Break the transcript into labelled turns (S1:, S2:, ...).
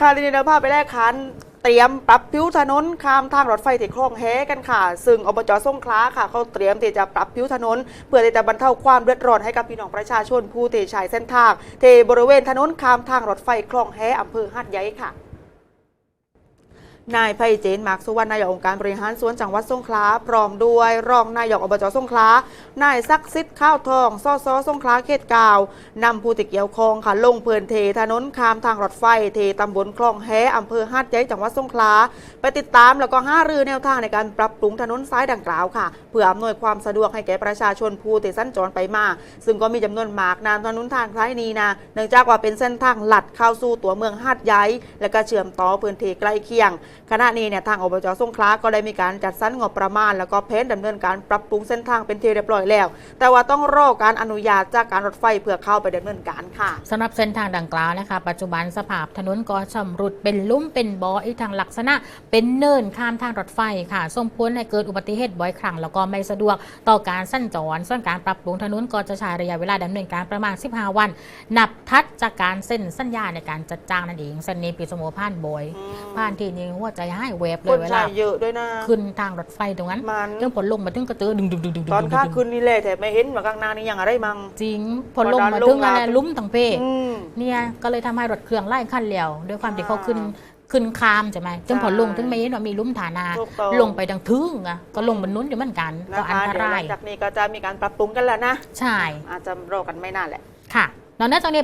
S1: ค่ะทีนี้เราพาไปแลกคันเตรียมปรับผิวถนนข้ามทางรถไฟที่คลองแฮกันค่ะ ซึ่งอบจสงขลาค่ะเขาเตรียมที่จะปรับผิวถนน เพื่อที่จะบรรเทาความเดือดร้อนให้กับพี่น้องประชาชนผู้ที่ายเส้นทางเทบริเวณถนนข้ามทางรถไฟคลองแฮอำเภอหาดใหญ่ค่ะ นายไพเจนมากสุวรรณนายกองค์การบริหารส่วนจังหวัดสงขลาพร้อมด้วยรองนายกอบจสงขลานายซักซิดข้าวทองซอซอสงขลาเขตกาวนำผู้ติเกี่ยวข้องค่ะลงเพลินเทถนนขามทางรถไฟเทตำบลคลองแฮอำเภอหาดใหญ่จังหวัดสงขลาไปติดตามแล้วก็ห้ารือแนวทางในการปรับปรุงถนนซ้ายดังกล่าวค่ะ เพื่ออำนวยความสะดวกให้แก่ประชาชนผู้ที่สัญจรไปมา ซึ่งก็มีจำนวนมากนามถนนทางซ้ายนี้นะเนื่องจากว่าเป็นเส้นทางหลัดเข้าสู่ตัวเมืองหาดใหญ่และก็เชื่อมต่อพื้นที่ใกล้เคียงขณะนี้เนี่ยทางอบจสงขลาก็ได้มีการจัดสรรงบประมาณ แล้วก็เพ้นดำเนินการปรับปรุงเส้นทางเป็นที่เรียบร้อยแล้ว แต่ว่าต้องรอการอนุญาตจากการรถไฟเพื่อเข้าไปดำเนินการค่ะ
S2: สำหรับเส้นทางดังกล่าวนะคะ ปัจจุบันสภาพถนนก็ชำรุดเป็นลุ่มเป็นบ่ออีกทางลักษณะ เป็นเนินข้ามทางรถไฟค่ะส่งผลให้เกิดอุบัติเหตุบ่อยครั้งแล้วก็ไม่สะดวกต่อการสั้นจรส่วนการปรับปรุงถนนก็จะใช้ระยะเวลาดำเนินการประมาณ 15 วัน นับทัดจากการเซ็นสัญญาในการจัดจ้างนั่นเองเส้นนี้ปีสโมผ่านบ่อยผ่านทีนี้หัวใจให้เวฟเล
S1: ค
S2: ย
S1: น
S2: เว
S1: ใช้
S2: ลา
S1: เยอะด้วยนะ
S2: ขึ้นทางรถไฟตรงนั้น
S1: มัน
S2: เรื่องผลลงมาถึงกระตือดึงดึงดึงดึงดึง
S1: ตอน
S2: ดึง
S1: ข้า
S2: ดึง
S1: คืนนี่แหละแต่ไม่เห็นว่าข้างหน้านี่ยังอะไรมั่ง
S2: จริงผลลง
S1: พอดั
S2: มานถึง
S1: ลงมา
S2: อะไรลุ่มต่างเพ
S1: อืม
S2: เนี่ยก็เลยทำให้รถเครื่องไล่ขั้นเร็วด้วยความที่
S1: อ่า
S2: เขาขึ้นขึ้นคามใช่ไหมจึงผลลงถึงไม่เห็นว่ามีลุ่มฐานา
S1: ถูกต้อง
S2: ลงไปดังทึ่งอะก็ลงบนนู้นอยู่เหมือนกันก็
S1: นะ
S2: อัน
S1: คะ
S2: ต
S1: เดี๋ยวห
S2: รา
S1: ลั
S2: ย
S1: งจากนี้ก็จะมีการปรับปรุงกันแล้วนะ
S2: ใช่
S1: อาจจะรอกันไม่นานแหละ
S2: ค่ะนอกจากนี้